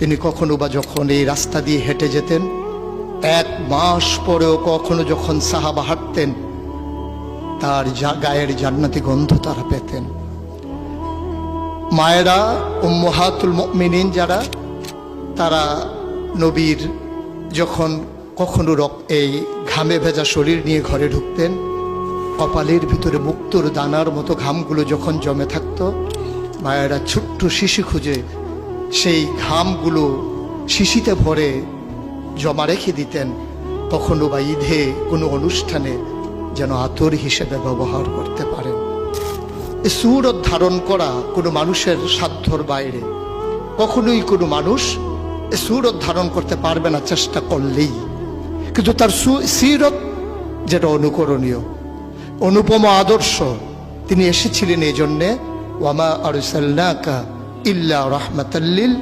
তিনি কখনো বা যখন এই রাস্তা দিয়ে হেঁটে যেতেন, এক মাস পরেও কখনো যখন সাহাবা হাঁটতেন, তার যা গায়ের জান্নাতি গন্ধ তারা পেতেন। মায়েরা, উম্মহাতুল মিনিন যারা, তারা নবীর যখন কখনো এই ঘামে ভেজা শরীর নিয়ে ঘরে ঢুকতেন, কপালের ভিতরে মুক্তর দানার মতো ঘামগুলো যখন জমে থাকতো, মায়েরা ছোট্ট শিশু খুঁজে সেই ঘামগুলো শিশিতে ভরে জমা রেখে দিতেন কখনো বা ঈদে কোনো অনুষ্ঠানে যেন আতর হিসেবে ব্যবহার করতে পারেন। সুরত ধারণ করা কোনো মানুষের সাধ্যর বাইরে। কখনোই কোনো মানুষ সুরত ধারণ করতে পারবে না চেষ্টা করলেই। কিন্তু তার সিরত যেটা অনুকরণীয়, অনুপম আদর্শ, তিনি এসেছিলেন এই জন্যে ওয়ামা আরসাল্লাকা إلا رحمة للعالمين.